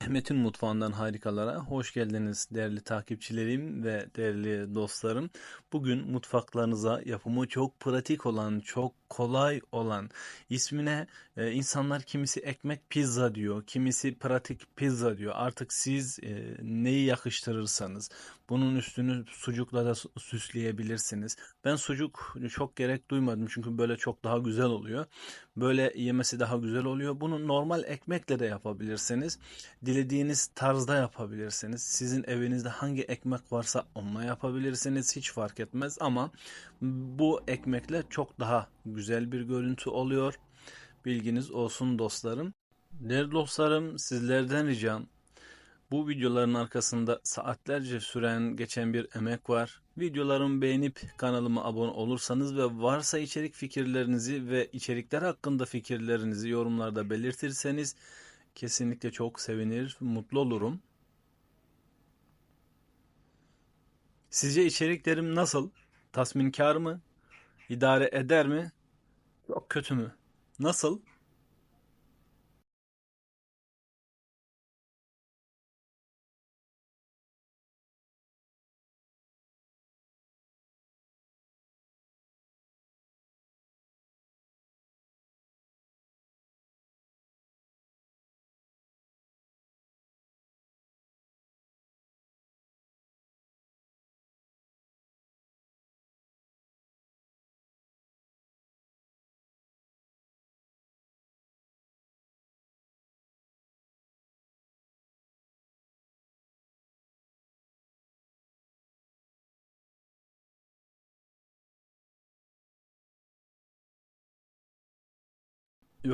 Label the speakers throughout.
Speaker 1: Mehmet'in mutfağından harikalara hoş geldiniz değerli takipçilerim ve değerli dostlarım. Bugün mutfaklarınıza yapımı çok pratik olan, çok kolay olan ismine e, insanlar kimisi ekmek pizza diyor, kimisi pratik pizza diyor. Artık siz e, neyi yakıştırırsanız bunun üstünü sucukla da sü- süsleyebilirsiniz. Ben sucuk çok gerek duymadım çünkü böyle çok daha güzel oluyor. Böyle yemesi daha güzel oluyor. Bunu normal ekmekle de yapabilirsiniz. Dilediğiniz tarzda yapabilirsiniz. Sizin evinizde hangi ekmek varsa onunla yapabilirsiniz. Hiç fark etmez ama bu ekmekle çok daha güzel bir görüntü oluyor. Bilginiz olsun dostlarım. Değerli dostlarım sizlerden ricam bu videoların arkasında saatlerce süren geçen bir emek var. Videolarımı beğenip kanalıma abone olursanız ve varsa içerik fikirlerinizi ve içerikler hakkında fikirlerinizi yorumlarda belirtirseniz kesinlikle çok sevinir, mutlu olurum. Sizce içeriklerim nasıl? Tatminkar mı? İdare eder mi? Kötü mü? Nasıl?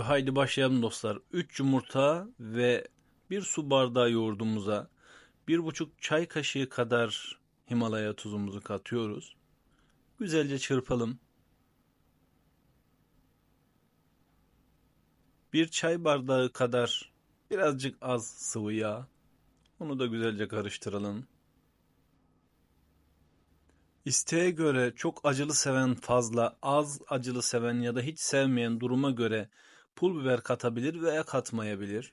Speaker 1: Haydi başlayalım dostlar. 3 yumurta ve bir su bardağı yoğurdumuza bir buçuk çay kaşığı kadar Himalaya tuzumuzu katıyoruz. Güzelce çırpalım. Bir çay bardağı kadar birazcık az sıvı yağ. Onu da güzelce karıştıralım. İsteğe göre çok acılı seven fazla, az acılı seven ya da hiç sevmeyen duruma göre pul biber katabilir veya katmayabilir.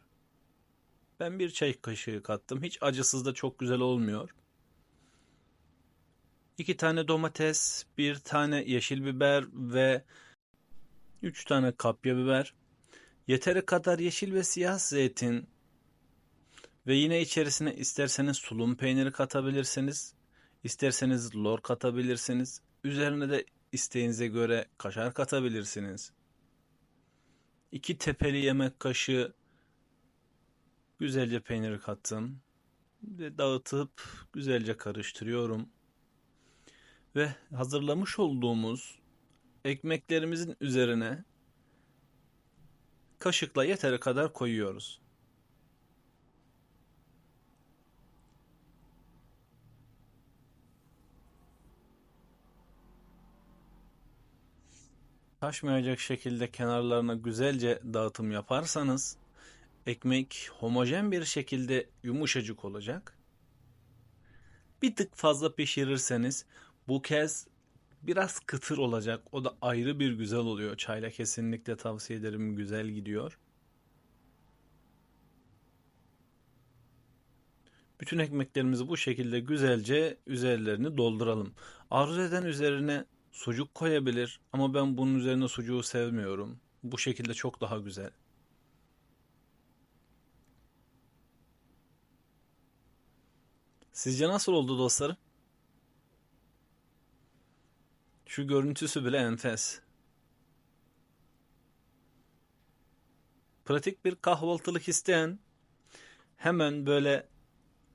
Speaker 1: Ben bir çay kaşığı kattım. Hiç acısız da çok güzel olmuyor. İki tane domates, bir tane yeşil biber ve üç tane kapya biber. Yeteri kadar yeşil ve siyah zeytin ve yine içerisine isterseniz tulum peyniri katabilirsiniz. İsterseniz lor katabilirsiniz. Üzerine de isteğinize göre kaşar katabilirsiniz. İki tepeli yemek kaşığı güzelce peynir kattım. Ve dağıtıp güzelce karıştırıyorum. Ve hazırlamış olduğumuz ekmeklerimizin üzerine kaşıkla yeteri kadar koyuyoruz. Taşmayacak şekilde kenarlarına güzelce dağıtım yaparsanız ekmek homojen bir şekilde yumuşacık olacak. Bir tık fazla pişirirseniz bu kez biraz kıtır olacak. O da ayrı bir güzel oluyor. Çayla kesinlikle tavsiye ederim. Güzel gidiyor. Bütün ekmeklerimizi bu şekilde güzelce üzerlerini dolduralım. Arzu eden üzerine sucuk koyabilir ama ben bunun üzerine sucuğu sevmiyorum. Bu şekilde çok daha güzel. Sizce nasıl oldu dostlarım? Şu görüntüsü bile enfes. Pratik bir kahvaltılık isteyen hemen böyle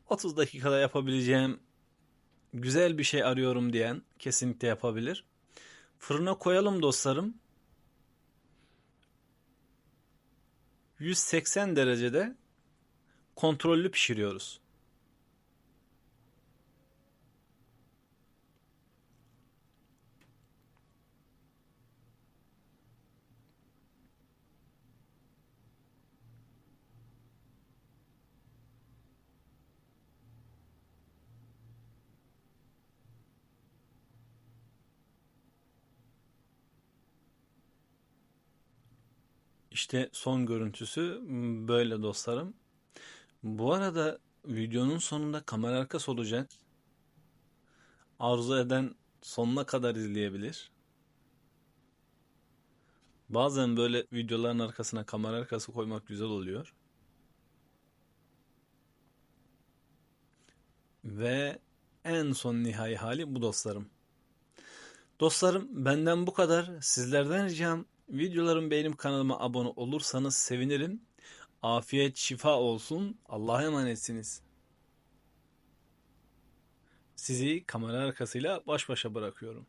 Speaker 1: 30 dakikada yapabileceğim güzel bir şey arıyorum diyen kesinlikle yapabilir. Fırına koyalım dostlarım. 180 derecede kontrollü pişiriyoruz. İşte son görüntüsü böyle dostlarım. Bu arada videonun sonunda kamera arkası olacak. Arzu eden sonuna kadar izleyebilir. Bazen böyle videoların arkasına kamera arkası koymak güzel oluyor. Ve en son nihai hali bu dostlarım. Dostlarım benden bu kadar. Sizlerden ricam videolarım benim kanalıma abone olursanız sevinirim. Afiyet şifa olsun. Allah'a emanetsiniz. Sizi kamera arkasıyla baş başa bırakıyorum.